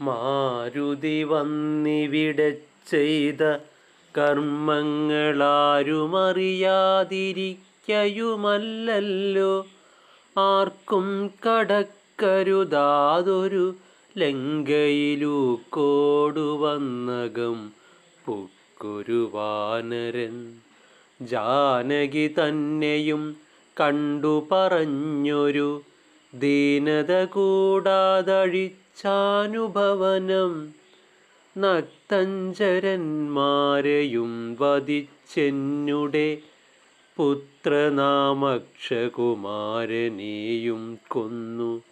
മാരുതി വന്നിവിടെ ചെയ്ത കർമ്മങ്ങളാരുമറിയാതിരിക്കയുമല്ലല്ലോ. ആർക്കും കടക്കരുതാതൊരു ലങ്കയിലൂക്കോടു കോടുവന്നകം പൊക്കൊരു വാനരൻ. ജാനകി തന്നെയും കണ്ടു പറഞ്ഞൊരു ദീനത കൂടാതഴിച്ചാനുഭവനം നക്തഞ്ചരന്മാരെയും വധിച്ചെന്നുടെ പുത്രനാമക്ഷകുമാരനെയും കൊന്നു.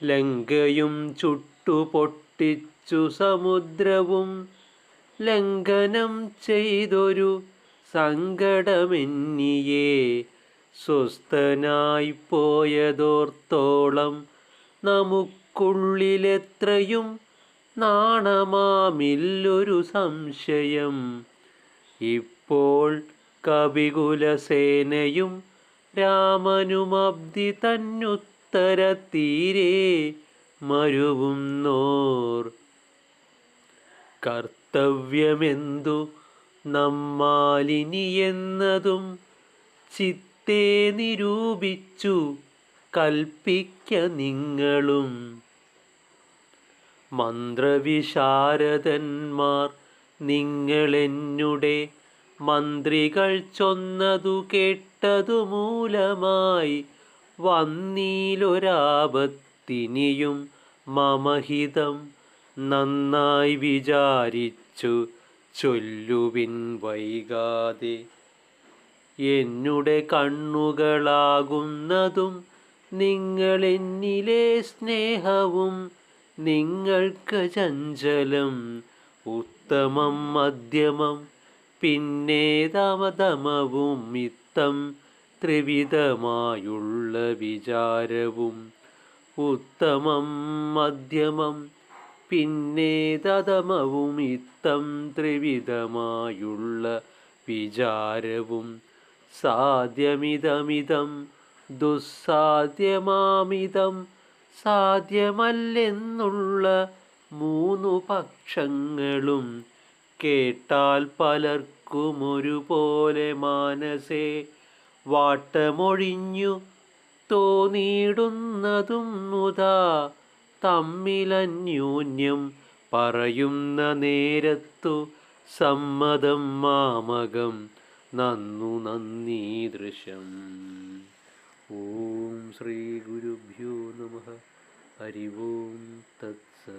ലങ്കയും ചുട്ടുപൊട്ടിച്ചു സമുദ്രവും ലംഘനം ചെയ്തൊരു സങ്കടമെന്നിയേ സ്വസ്ഥനായി പോയതോർത്തോളം നമുക്കുള്ളിലെത്രയും നാണമാമില്ലൊരു സംശയം. ഇപ്പോൾ കവികുലസേനയും രാമനുമബ്ദി തന്നുത്തര തീരെ മരുവുന്നോർ കർത്തവ്യമെന്തു നമ്മാലിനിയെന്നതും ചിത്തേ നിരൂപിച്ചു കൽപ്പിക്ക നിങ്ങളും. മന്ത്രവിശാരദന്മാർ നിങ്ങളെന്നുടെ മന്ത്രികൾ ചൊന്നതു കേട്ടതു മൂലമായി വന്നീലൊരാപത്തിനിയും മമഹിതം നന്നായി വിചാരിച്ചു ചൊല്ലുവിൻ വൈകാതെ. എന്നുടെ കണ്ണുകളാകുന്നതും നിങ്ങളെന്നിലെ സ്നേഹവും നിങ്ങൾക്ക് ചഞ്ചലം ഉത്തമം മധ്യമം പിന്നെ തമതമവും ഇത്തം ത്രിവിധമായുള്ള വിചാരവും. ഉത്തമം മധ്യമം പിന്നെ തതമവും ഇത്തം ത്രിവിധമായുള്ള വിചാരവും. സാധ്യമിതമിതം ദുസ്സാധ്യമാമിതം. സാധ്യമല്ലെന്നുള്ള മൂന്നു പക്ഷങ്ങളും കേട്ടാൽ പലർക്കും ഒരുപോലെ മാനസേ. വാട്ടമൊഴിഞ്ഞു തോന്നിയിടുന്നതും മുതാ തമ്മിലന്യൂന്യം പറയുന്ന നേരത്തു സമ്മതം മാമകം. നന്നു നന്ദീദൃശം ഓം ശ്രീ ഗുരുഭ്യോ നമ. ഹരി ഓം തത്സ.